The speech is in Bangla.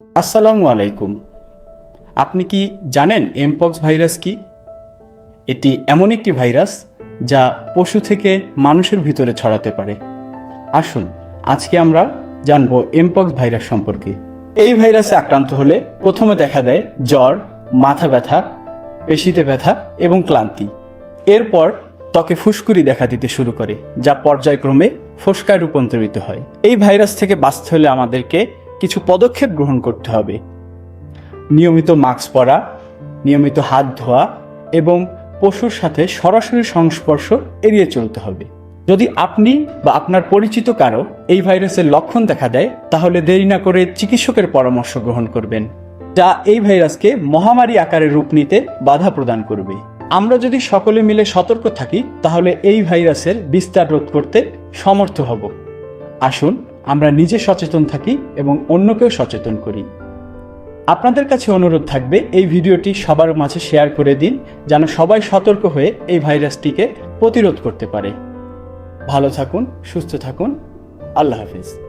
আসসালামু আলাইকুম। আপনি কি জানেন এমপক্স ভাইরাস কি? এটি এমন একটি ভাইরাস যা পশু থেকে মানুষের ভিতরে ছড়াতে পারে। আসুন, আজকে আমরা জানব এমপক্স ভাইরাস সম্পর্কে। এই ভাইরাসে আক্রান্ত হলে প্রথমে দেখা দেয় জ্বর, মাথা ব্যথা, পেশিতে ব্যথা এবং ক্লান্তি। এরপর ত্বকে ফুসকুড়ি দেখা দিতে শুরু করে, যা পর্যায়ক্রমে ফোসকায় রূপান্তরিত হয়। এই ভাইরাস থেকে বাঁচতে হলে আমাদেরকে কিছু পদক্ষেপ গ্রহণ করতে হবে। নিয়মিত মাস্ক পরা, নিয়মিত হাত ধোয়া এবং পশুর সাথে সরাসরি সংস্পর্শ এড়িয়ে চলতে হবে। যদি আপনি বা আপনার পরিচিত কারও এই ভাইরাসের লক্ষণ দেখা দেয়, তাহলে দেরি না করে চিকিৎসকের পরামর্শ গ্রহণ করবেন, যা এই ভাইরাসকে মহামারী আকারে রূপ নিতে বাধা প্রদান করবে। আমরা যদি সকলে মিলে সতর্ক থাকি, তাহলে এই ভাইরাসের বিস্তার রোধ করতে সমর্থ হব। আসুন আমরা নিজে সচেতন থাকি এবং অন্যকেও সচেতন করি। আপনাদের কাছে অনুরোধ থাকবে এই ভিডিওটি সবার মাঝে শেয়ার করে দিন, যেন সবাই সতর্ক হয়ে এই ভাইরাসটিকে প্রতিরোধ করতে পারে। ভালো থাকুন, সুস্থ থাকুন। আল্লাহ হাফিজ।